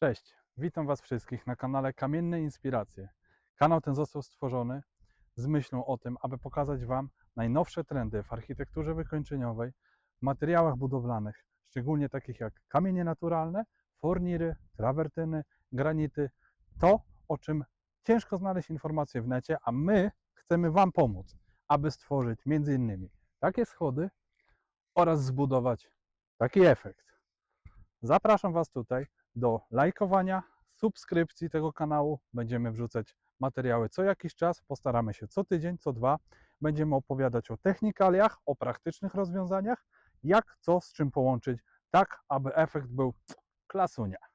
Cześć, witam Was wszystkich na kanale Kamienne Inspiracje. Kanał ten został stworzony z myślą o tym, aby pokazać Wam najnowsze trendy w architekturze wykończeniowej, w materiałach budowlanych, szczególnie takich jak kamienie naturalne, forniry, trawertyny, granity. To, o czym ciężko znaleźć informacje w necie, a my chcemy Wam pomóc, aby stworzyć innymi takie schody oraz zbudować taki efekt. Zapraszam Was tutaj do lajkowania, subskrypcji tego kanału. Będziemy wrzucać materiały co jakiś czas, postaramy się co tydzień, co dwa. Będziemy opowiadać o technikaliach, o praktycznych rozwiązaniach, jak co z czym połączyć, tak aby efekt był klasunia.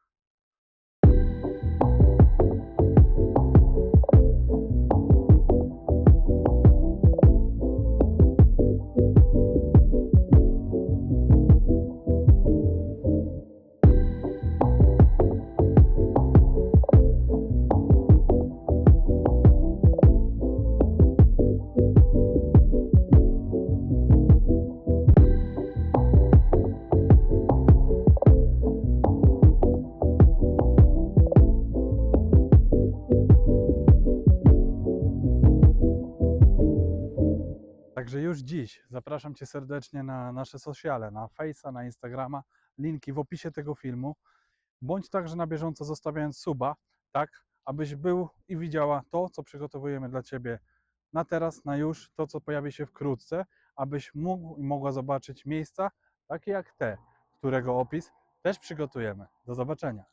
Także już dziś zapraszam Cię serdecznie na nasze sociale, na Face'a, na Instagrama, linki w opisie tego filmu. Bądź także na bieżąco zostawiając suba, tak abyś był i widziała to, co przygotowujemy dla Ciebie na teraz, na już, to, co pojawi się wkrótce, abyś mógł i mogła zobaczyć miejsca takie jak te, którego opis też przygotujemy. Do zobaczenia.